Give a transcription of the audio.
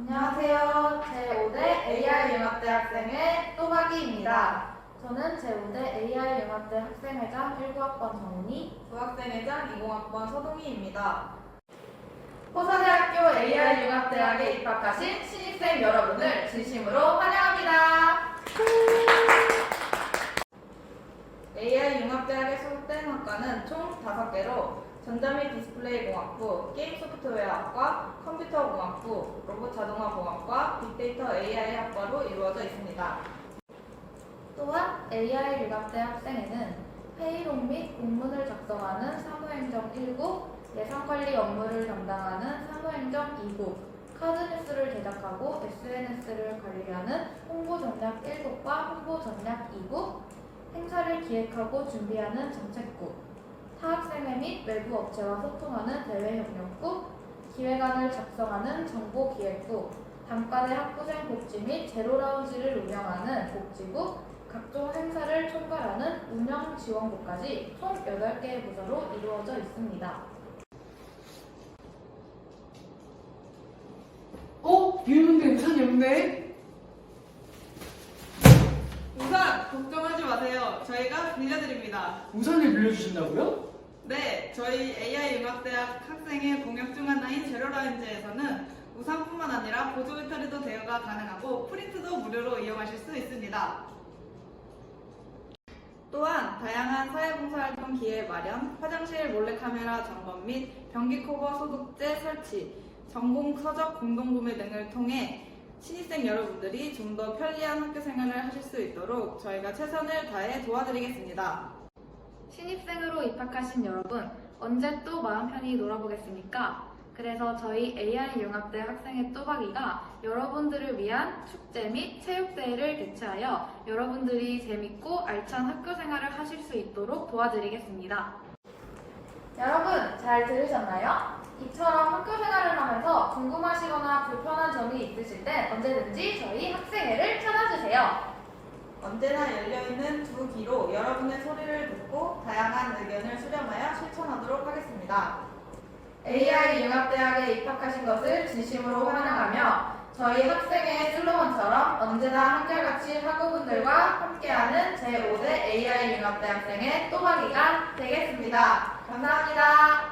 안녕하세요. 제5대 AI 융합대 학생의 또박이입니다. 저는 제5대 AI 융합대 학생회장 19학번 정은이, 부학생회장 20학번 서동희입니다. 호사대학교 AI 융합대학에 입학하신 신입생 여러분을 진심으로 환영합니다. AI 융합대학에 소속된 학과는 총 5개로 전자 및 디스플레이 공학부, 게임 소프트웨어학과, 컴퓨터 공학부, 로봇 자동화 공학과, 빅데이터 AI 학과로 이루어져 있습니다. 또한 AI 융합대 학생회는 회의록 및 공문을 작성하는 사무행정 1구, 예산관리 업무를 담당하는 사무행정 2구, 카드뉴스를 제작하고 SNS를 관리하는 홍보 전략 1국과 홍보 전략 2국, 행사를 기획하고 준비하는 정책국, 타학생회 및 외부 업체와 소통하는 대외 협력국, 기획안을 작성하는 정보기획국, 단과대 학부생 복지 및 제로라운지를 운영하는 복지국, 각종 행사를 총괄하는 운영지원국까지 총 8개의 부서로 이루어져 있습니다. 어? 비 오는데 우산이 없네? 우선 걱정하지 마세요. 저희가 빌려드립니다. 우산을 빌려주신다고요? 네, 저희 AI 융합대학 학생의 공역 중 제로라인즈에서는 우산뿐만 아니라 보조 배터리도 대여가 가능하고 프린트도 무료로 이용하실 수 있습니다. 또한 다양한 사회봉사활동 기회 마련, 화장실 몰래카메라 점검 및 변기커버 소독제 설치, 전공 서적 공동구매 등을 통해 신입생 여러분들이 좀 더 편리한 학교 생활을 하실 수 있도록 저희가 최선을 다해 도와드리겠습니다. 신입생으로 입학하신 여러분, 언제 또 마음 편히 놀아보겠습니까? 그래서 저희 AI 융합대 학생의 또박이가 여러분들을 위한 축제 및 체육대회를 개최하여 여러분들이 재밌고 알찬 학교 생활을 하실 수 있도록 도와드리겠습니다. 여러분, 잘 들으셨나요? 이처럼 학교 생활을 하면서 궁금하시거나 불편한 점이 있으실 땐 언제든지 저희 학생회를 찾아주세요. 언제나 열려있는 두 귀로 여러분의 소리를 듣고 다양한 의견을 수렴하여 실천하도록 하겠습니다. AI 융합대학에 입학하신 것을 진심으로 환영하며 저희 학생의 슬로건처럼 언제나 한결같이 학우분들과 함께하는 제5대 AI 융합대 학생의 또박이가 되겠습니다. 감사합니다.